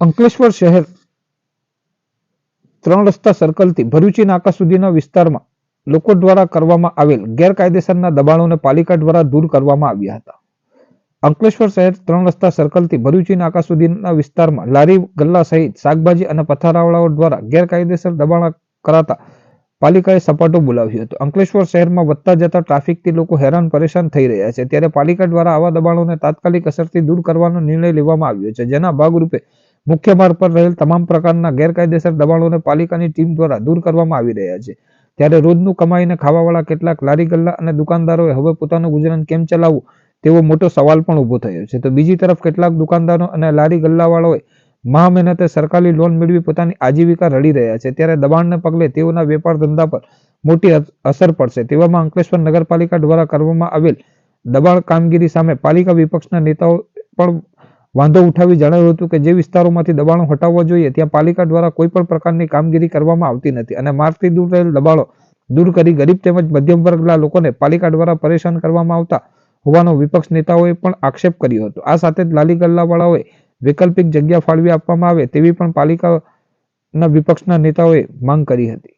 અંકલેશ્વર શહેર ત્રણ રસ્તા સર્કલથી ભરૂચી નાકા સુધીના વિસ્તારમાં લોકો દ્વારા કરવામાં આવેલ ગેરકાયદેસરના દબાણોને પાલિકા દ્વારા દૂર કરવામાં આવ્યા હતા. અંકલેશ્વર શહેર ત્રણ રસ્તા સર્કલથી ભરૂચી નાકા સુધીના વિસ્તારમાં લારી, ગલ્લા સહિત શાકભાજી અને પથારાવાળાઓ દ્વારા ગેરકાયદેસર દબાણ કરાતા પાલિકાએ સપાટો બોલાવ્યો હતો. અંકલેશ્વર શહેરમાં વધતા જતા ટ્રાફિકથી લોકો હેરાન પરેશાન થઈ રહ્યા છે. ત્યારે પાલિકા દ્વારા આવા દબાણોને તાત્કાલિક અસરથી દૂર કરવાનો નિર્ણય લેવામાં આવ્યો છે. જેના ભાગરૂપે મુખ્ય માર્ગ પર રહેલ તમામ પ્રકારના ગેરકાયદેસર દબાણોને પાલિકાની ટીમ દ્વારા દૂર કરવામાં આવી રહ્યા છે. ત્યારે રોજનું કમાઈને ખાવાવાળા કેટલાક લારી ગલ્લા અને દુકાનદારોએ હવે પોતાનું ગુજરાન કેમ ચલાવવું, તેવો મોટો સવાલ પણ ઊભો થયો છે. તો બીજી તરફ કેટલાક દુકાનદારો અને લારી ગલ્લાવાળાઓએ મહા મહેનતે સરકારી લોન મેળવી પોતાની આજીવિકા રડી રહ્યા છે. ત્યારે દબાણને પગલે તેઓના વેપાર ધંધા પર મોટી અસર પડશે. તેવામાં અંકલેશ્વર નગરપાલિકા દ્વારા કરવામાં આવેલ દબાણ કામગીરી સામે પાલિકા વિપક્ષના નેતાઓ પણ વાંધો ઉઠાવી જણાવ્યું હતું કે જે વિસ્તારોમાંથી દબાણો હટાવવા જોઈએ, ત્યાં પાલિકા દ્વારા કોઈ પણ પ્રકારની કામગીરી કરવામાં આવતી નથી અને માર્ગથી દૂર રહેલ દબાણો દૂર કરી ગરીબ તેમજ મધ્યમ વર્ગના લોકોને પાલિકા દ્વારા પરેશાન કરવામાં આવતા હોવાનો વિપક્ષ નેતાઓએ પણ આક્ષેપ કર્યો હતો. આ સાથે જ લાલી ગલ્લાવાળાઓએ વૈકલ્પિક જગ્યા ફાળવી આપવામાં આવે તેવી પણ પાલિકાના વિપક્ષના નેતાઓએ માંગ કરી હતી.